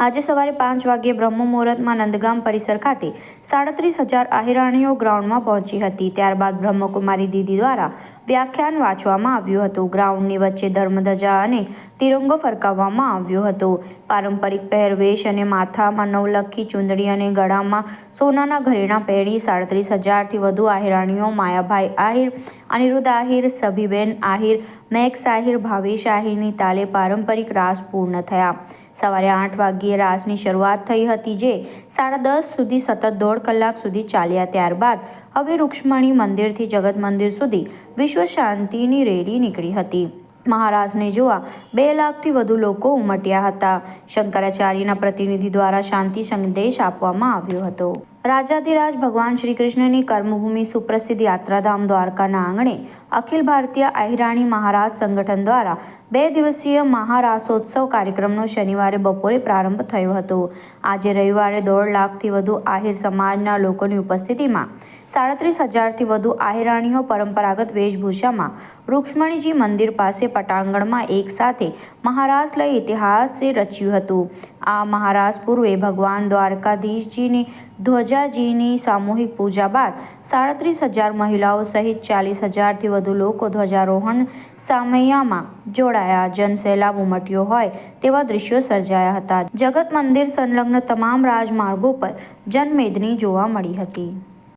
આજે સવારે પાંચ વાગ્યે બ્રહ્મ મુહૂર્તમાં નંદગામ પરિસર ખાતે સાડત્રીસ હજાર આહિરાણીઓ ગ્રાઉન્ડમાં પહોંચી હતી. ત્યારબાદ બ્રહ્મકુમારી દીદી દ્વારા વ્યાખ્યાન વાંચવામાં આવ્યું હતું. ગ્રાઉન્ડની વચ્ચે ધર્મધજા અને તિરંગો ફરકાવવામાં આવ્યો હતો. પારંપરિક પહેરવેશ અને માથામાં નવલખી ચુંદડી અને ગળામાં સોનાના ઘરેણાં પહેરી સાડત્રીસ હજારથી વધુ આહિરાણીઓ માયાભાઈ આહિર, અનિરુદ્ધ આહિર, સભીબેન આહિર મેક્સ આહિર ભાવેશ આહિરની તાલે પારંપરિક રાસ પૂર્ણ થયા. સવારે આઠ વાગ્યે રાસની શરૂઆત થઈ હતી, જે સાડા દસ સુધી સતત દોઢ કલાક સુધી ચાલ્યા ત્યારબાદ હવે રૂક્ષ્મણી મંદિરથી જગત મંદિર સુધી વિશ્વ શાંતિની રેડી નીકળી હતી. મહારાજને જોવા બે લાખથી વધુ લોકો ઉમટ્યા હતા. શંકરાચાર્યના પ્રતિનિધિ દ્વારા શાંતિ સંદેશ આપવામાં આવ્યો હતો. રાજાધિરાજ ભગવાન શ્રી કૃષ્ણની કર્મભૂમિ સુપ્રસિદ્ધ યાત્રાધામ દ્વારકાના આંગણે અખિલ ભારતીય આહિરાણી મહારાજ સંગઠન દ્વારા બે દિવસીય મહારાસોત્સવ કાર્યક્રમનો શનિવારે બપોરે પ્રારંભ થયો હતો. આજે રવિવારે દોઢ લાખથી વધુ આહિર સમાજના લોકોની ઉપસ્થિતિમાં સાડત્રીસ હજારથી વધુ આહિરાણીઓ પરંપરાગત વેશભૂષામાં રૂક્ષ્મણીજી મંદિર પાસે પટાંગણમાં એક સાથે મહારાસ લઈ ઇતિહાસે રચ્યું હતું. આ મહારાજ પૂર્વે ભગવાન દ્વારકાધીશજીની ધ્વજાજીની સામૂહિક પૂજા બાદ સાડત્રીસ હજાર મહિલાઓ સહિત ચાલીસ હજારથી વધુ લોકો ધ્વજારોહણ સામૈયામાં જોડાયા. જનસેલાબ ઉમટ્યો હોય તેવા દૃશ્યો સર્જાયા હતા. જગત મંદિર સંલગ્ન તમામ રાજમાર્ગો પર જનમેદની જોવા મળી હતી.